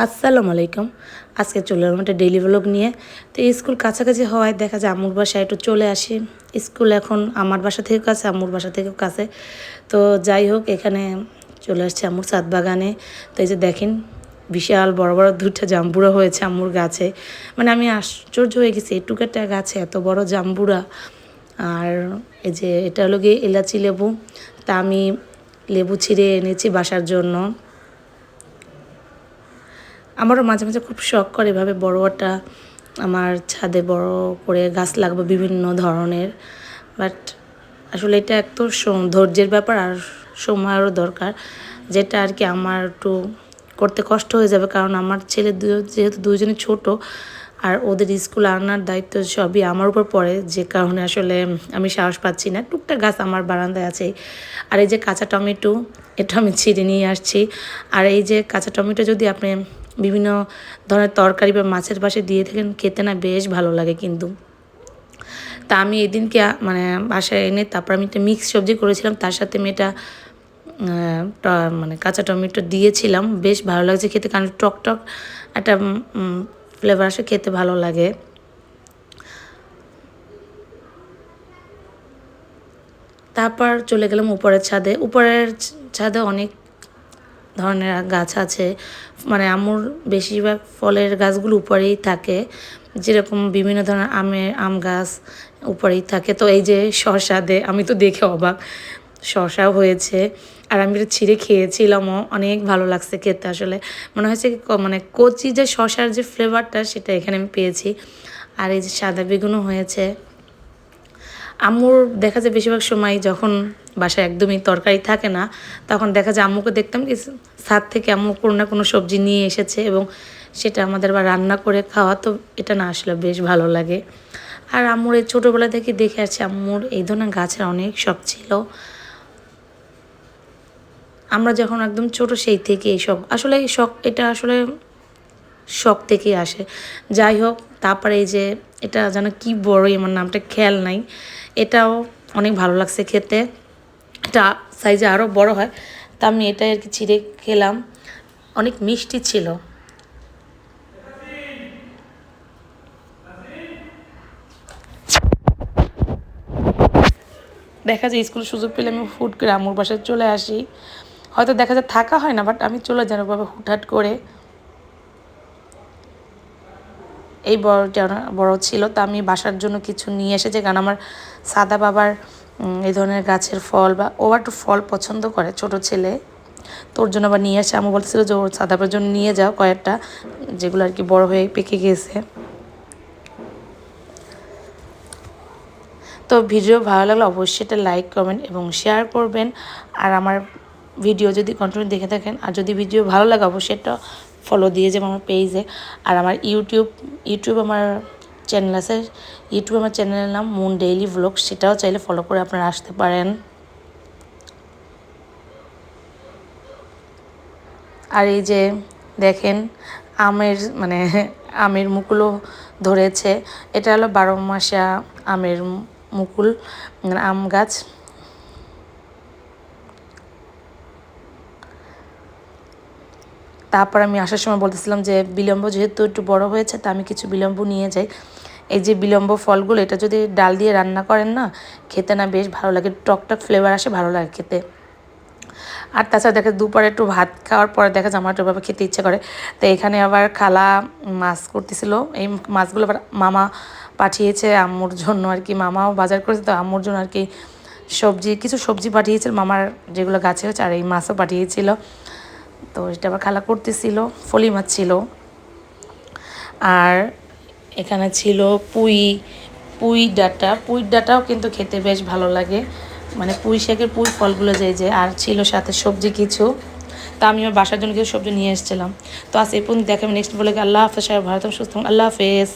আসসালামু আলাইকুম। আজকে চলে এলাম একটা ডেইলি ব্লগ নিয়ে। তো স্কুল কাছাকাছি হওয়ায় দেখা যায় আম্মুর বাসায় একটু চলে আসি। স্কুল এখন আমার বাসা থেকে কাছে, আম্মুর বাসা থেকেও কাছে। তো যাই হোক, এখানে চলে আসছে আম্মুর সাত বাগানে। তো এই যে দেখেন, বিশাল বড় বড় দুটা জাম্বুরা হয়েছে আম্মুর গাছে। মানে আমি আশ্চর্য হয়ে গেছি এটুকু একটা গাছে এত বড় জাম্বুরা। আর এই যে এটা হলো গিয়ে এলাচি লেবু। তা আমি লেবু ছিঁড়ে এনেছি বাসার জন্য। আমারও মাঝে মাঝে খুব শখ করে এভাবে বড় একটা আমার ছাদে বড় করে গাছ লাগবে বিভিন্ন ধরনের। বাট আসলে এটা একটু ধৈর্যের ব্যাপার আর সময়েরও দরকার, যেটা আর কি আমার একটু করতে কষ্ট হয়ে যাবে। কারণ আমার ছেলে দু, যেহেতু দুজনে ছোট আর ওদের স্কুল আনার দায়িত্ব সবই আমার উপর পড়ে, যে কারণে আসলে আমি সাহস পাচ্ছি না। টুকটা গাছ আমার বারান্দায় আছে। আর এই যে কাঁচা টমেটো, এটা আমি ছিঁড়ে নিয়ে আসছি। আর এই যে কাঁচা টমেটো যদি আপনি বিভিন্ন ধরনের তরকারি বা মাছের পাশে দিয়ে থাকেন খেতে না বেশ ভালো লাগে কিন্তু। তা আমি এদিনকে মানে বাসায় এনে তারপর আমি একটা মিক্স সবজি করেছিলাম, তার সাথে আমি এটা মানে কাঁচা টমেটো দিয়েছিলাম, বেশ ভালো লাগছে খেতে, কারণ টক টক একটা ফ্লেভার আসে, খেতে ভালো লাগে। তারপর চলে গেলাম উপরের ছাদে উপরের ছাদে অনেক ধরনের গাছ আছে। মানে আমুর বেশিরভাগ ফলের গাছগুলো উপরেই থাকে। যেরকম বিভিন্ন ধরনের আমের আম গাছ উপরেই থাকে। তো এই যে শশা দে, আমি তো দেখে অবাক। শশাও হয়েছে। আর আমি এটা ছিঁড়ে খেয়েছিলামও। অনেক ভালো লাগছে খেতে আসলে। মনে হয়েছে মানে কচি যে শশার যে ফ্লেভারটা সেটা এখানে আমি পেয়েছি। আর এই যে সাদা বেগুনও হয়েছে। আম্মুর দেখা যায় বেশিরভাগ সময় যখন বাসায় একদমই তরকারি থাকে না, তখন দেখা যায় আম্মুকে দেখতাম কি ছাদ থেকে আম্মু কোনো না কোনো সবজি নিয়ে এসেছে এবং সেটা আমাদের বা রান্না করে খাওয়া, তো এটা না আসলে বেশ ভালো লাগে। আর আম্মুর এই ছোটোবেলা থেকে দেখে আসছে আম্মুর এই ধরনের গাছের অনেক শখ ছিল। আমরা যখন একদম ছোট সেই থেকে এইসব আসলে এই শখ, এটা আসলে শখ থেকেই আসে। যাই হোক, তারপরে এই যে এটা যেন কি বড় আমার নামটা খেয়াল নাই। এটাও অনেক ভালো লাগছে খেতে। এটা সাইজে আরও বড় হয়। তা আমি এটাই আর কি চিড়ে খেলাম। অনেক মিষ্টি ছিল। দেখা যায় স্কুল সুযোগ পেলে আমি হুট করে আমুর বাসায় চলে আসি। হয়তো দেখা যায় থাকা হয় না বাট আমি চলে যাই বাবা হুটহাট করে। এই বড়টা বড় ছিল, তা আমি বাসার জন্য কিছু নিয়ে এসেছি। কারণ আমার সাদা বাবার এই ধরনের গাছের ফল বা ও একটু ফল পছন্দ করে, ছোট ছেলে। তোর জন্য আবার নিয়ে আসে আমি বলছিল যে, ওর সাদা বাবার জন্য নিয়ে যাও কয়েকটা, যেগুলো আর কি বড় হয়ে পেকে গেছে। তো ভিডিও ভালো লাগলে অবশ্যই এটা লাইক, কমেন্ট এবং শেয়ার করবেন। আর আমার ভিডিও যদি কন্টিনিউ দেখে থাকেন, আর যদি ভিডিও ভালো লাগে, অবশ্যই এটা ফলো দিয়ে যাব আমার পেজে আর আমার ইউটিউব ইউটিউব আমার চ্যানেল আছে। ইউটিউব আমার চ্যানেলের নাম মুন ডেইলি ভ্লগ সেটাও চাইলে ফলো করে আপনারা আসতে পারেন। আর এই যে দেখেন, আমের মানে আমের মুকুলও ধরেছে। এটা হলো বারো মাসা আমের মুকুল আম গাছ। তারপর আমি আসার সময় বলতেছিলাম যে বিলম্ব যেহেতু একটু বড় হয়েছে, তা আমি কিছু বিলম্ব নিয়ে যাই। এই যে বিলম্ব ফলগুলো, এটা যদি ডাল দিয়ে রান্না করেন না, খেতে না বেশ ভালো লাগে টকটক ফ্লেভার আসে, ভালো লাগে খেতে। আর তাছাড়া দেখা দুপুরে একটু ভাত খাওয়ার পরে দেখা যায় আমার একটু খেতে ইচ্ছে করে। তো এখানে আবার খালা মাছ করতেছিল, এই মাছগুলো আবার মামা পাঠিয়েছে আম্মুর জন্য আর কি, মামাও বাজার করেছে, তো আম্মুর জন্য আর কি সবজি, কিছু সবজি পাঠিয়েছিল, মামার যেগুলো গাছে হচ্ছে আর এই মাছও পাঠিয়েছিল। তো এটা আবার খালা করতেছিল ফলি মাছ ছিল। আর এখানে ছিল পুই পুই ডাটা। পুই ডাটাও কিন্তু খেতে বেশ ভালো লাগে। মানে পুঁই শাকের পুঁই ফলগুলো যে যে, আর ছিল সাথে সবজি কিছু। তা আমি আমার বাসার জন্য কিছু সবজি নিয়ে এসেছিলাম। তো আজ এই পর্যন্ত দেখাবো। নেক্সট বলে আল্লাহ হাফেজ সাহেব ভারত সুস্থ আল্লাহ হাফেজ।